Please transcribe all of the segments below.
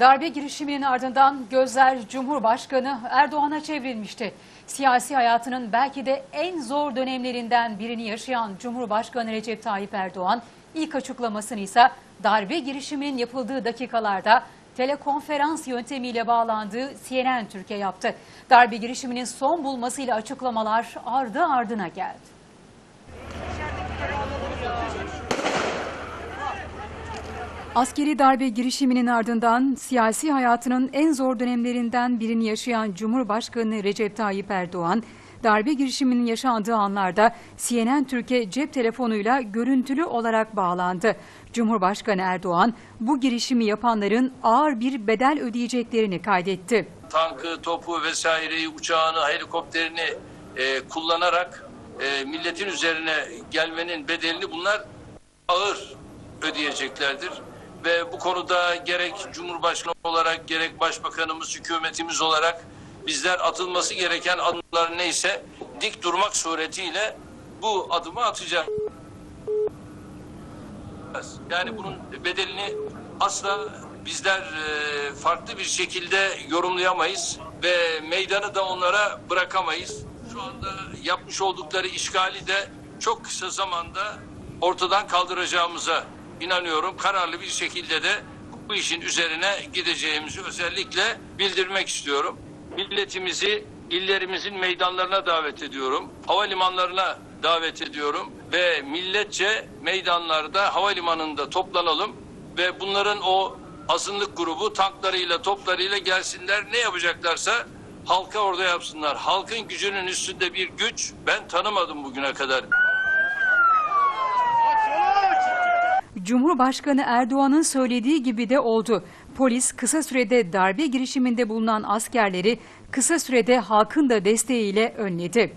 Darbe girişiminin ardından gözler Cumhurbaşkanı Erdoğan'a çevrilmişti. Siyasi hayatının belki de en zor dönemlerinden birini yaşayan Cumhurbaşkanı Recep Tayyip Erdoğan ilk açıklamasını ise darbe girişiminin yapıldığı dakikalarda telekonferans yöntemiyle bağlandığı CNN Türkiye yaptı. Darbe girişiminin son bulmasıyla açıklamalar ardı ardına geldi. Askeri darbe girişiminin ardından siyasi hayatının en zor dönemlerinden birini yaşayan Cumhurbaşkanı Recep Tayyip Erdoğan, darbe girişiminin yaşandığı anlarda CNN Türkiye cep telefonuyla görüntülü olarak bağlandı. Cumhurbaşkanı Erdoğan bu girişimi yapanların ağır bir bedel ödeyeceklerini kaydetti. tankı, topu vesaireyi, uçağını, helikopterini e, kullanarak e, milletin üzerine gelmenin bedelini bunlar ağır ödeyeceklerdir. Ve bu konuda gerek Cumhurbaşkanı olarak gerek Başbakanımız, hükümetimiz olarak bizler atılması gereken adımlar neyse dik durmak suretiyle bu adımı atacağız. Yani bunun bedelini asla bizler e, farklı bir şekilde yorumlayamayız ve meydanı da onlara bırakamayız. Şu anda yapmış oldukları işgali de çok kısa zamanda ortadan kaldıracağımıza inanıyorum. Kararlı bir şekilde de bu işin üzerine gideceğimizi özellikle bildirmek istiyorum. Milletimizi illerimizin meydanlarına davet ediyorum. Havalimanlarına davet ediyorum ve milletçe meydanlarda havalimanında toplanalım ve bunların o azınlık grubu tanklarıyla toplarıyla gelsinler ne yapacaklarsa halka orada yapsınlar. Halkın gücünün üstünde bir güç ben tanımadım bugüne kadar. Cumhurbaşkanı Erdoğan'ın söylediği gibi de oldu. Polis kısa sürede darbe girişiminde bulunan askerleri kısa sürede halkın da desteğiyle önledi.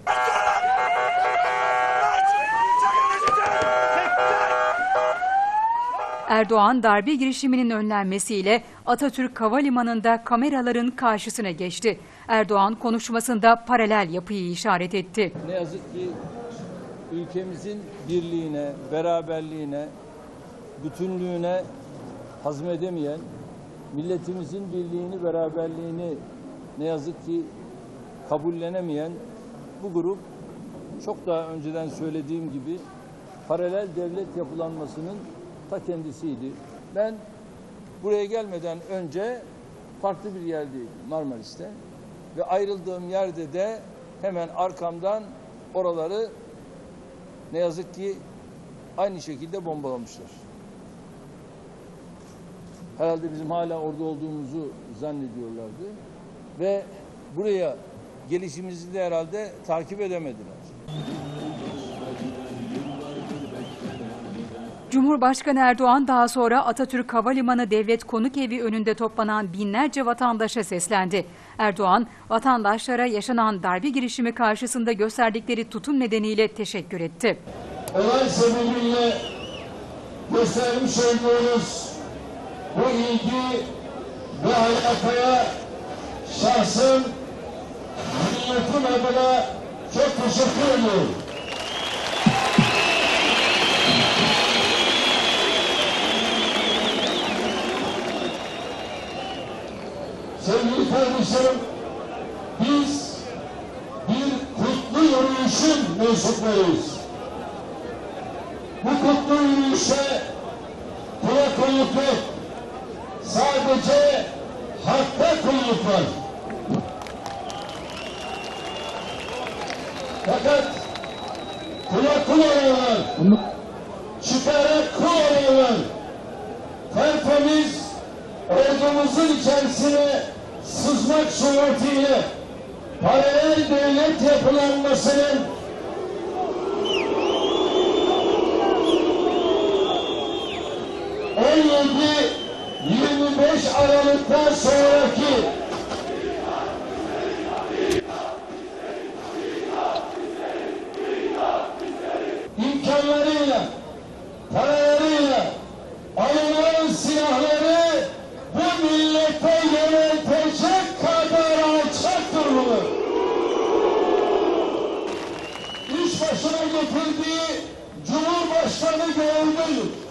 Erdoğan darbe girişiminin önlenmesiyle Atatürk Havalimanı'nda kameraların karşısına geçti. Erdoğan konuşmasında paralel yapıyı işaret etti. Ne yazık ki ülkemizin birliğine, beraberliğine, bütünlüğüne hazmedemeyen, milletimizin birliğini, beraberliğini ne yazık ki kabullenemeyen bu grup çok daha önceden söylediğim gibi paralel devlet yapılanmasının ta kendisiydi. Ben buraya gelmeden önce farklı bir yerdeydim Marmaris'te ve ayrıldığım yerde de hemen arkamdan oraları ne yazık ki aynı şekilde bombalamışlar. Herhalde bizim hala orada olduğumuzu zannediyorlardı ve buraya gelişimizi de herhalde takip edemediler. Cumhurbaşkanı Erdoğan daha sonra Atatürk Havalimanı Devlet Konuk Evi önünde toplanan binlerce vatandaşa seslendi. Erdoğan, vatandaşlara yaşanan darbe girişimi karşısında gösterdikleri tutum nedeniyle teşekkür etti. olay sebebiyle göstermiş olduğunuz bu ilgi ve alakaya şahsım milletim adına çok teşekkür ediyorum. Sevgili kardeşlerim, biz bir kutlu yürüyüşün mensuplarıyız. Bu kutlu yürüyüşe kula kulluk yok. Sadece hakka kulluk var. Fakat kula kul olanlar, çıkara kul olanlar, tertemiz ordumuzun içerisine sızmak suretiyle paralel devlet yapılanmasının Getirdiği Cumhurbaşkanı gördünüz.